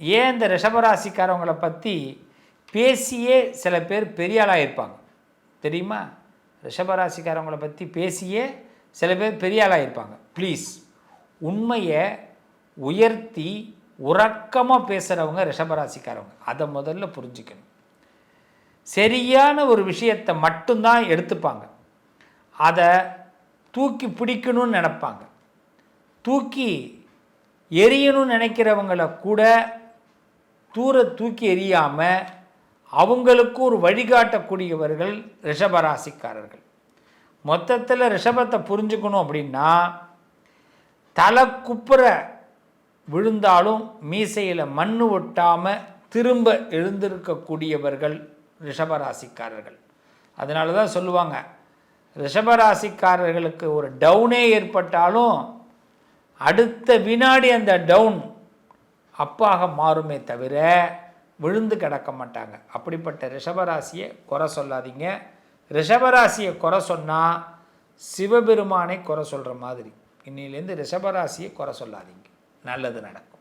ஏன் இந்த ரிஷபராசிக்காரவங்களை பற்றி பேசியே சில பேர் பெரிய ஆளாக இருப்பாங்க. தெரியுமா? ரிஷபராசிக்காரவங்களை பற்றி பேசியே சில பேர் பெரிய ஆளாக இருப்பாங்க. ப்ளீஸ் உண்மையை உயர்த்தி உறக்கமாக பேசுகிறவங்க ரிஷபராசிக்காரவங்க. அதை முதல்ல புரிஞ்சுக்கணும். சரியான ஒரு விஷயத்தை மட்டும்தான் எடுத்துப்பாங்க. அதை தூக்கி பிடிக்கணும்னு நினப்பாங்க. தூக்கி எரியணும்னு நினைக்கிறவங்கள கூட தூர தூக்கி எறியாமல் அவங்களுக்கு ஒரு வழிகாட்டக்கூடியவர்கள் ரிஷபராசிக்காரர்கள். மொத்தத்தில் ரிஷபத்தை புரிஞ்சுக்கணும் அப்படின்னா தலை குப்புற விழுந்தாலும் மீசையில் மண் ஒட்டாமல் திரும்ப எழுந்திருக்கக்கூடியவர்கள் ரிஷபராசிக்காரர்கள். அதனால தான் சொல்லுவாங்க ரிஷபராசிக்காரர்களுக்கு ஒரு டவுனே ஏற்பட்டாலும் அடுத்த வினாடி அந்த டவுன் அப்பாக மாறுமே தவிர விழுந்து கிடக்க மாட்டாங்க. அப்படிப்பட்ட ரிஷபராசியை குறை சொல்லாதீங்க. ரிஷபராசியை குறை சொன்னால் சிவபெருமானை குறை சொல்கிற மாதிரி. இன்னிலேருந்து ரிஷபராசியை குறை சொல்லாதீங்க. நல்லது நடக்கும்.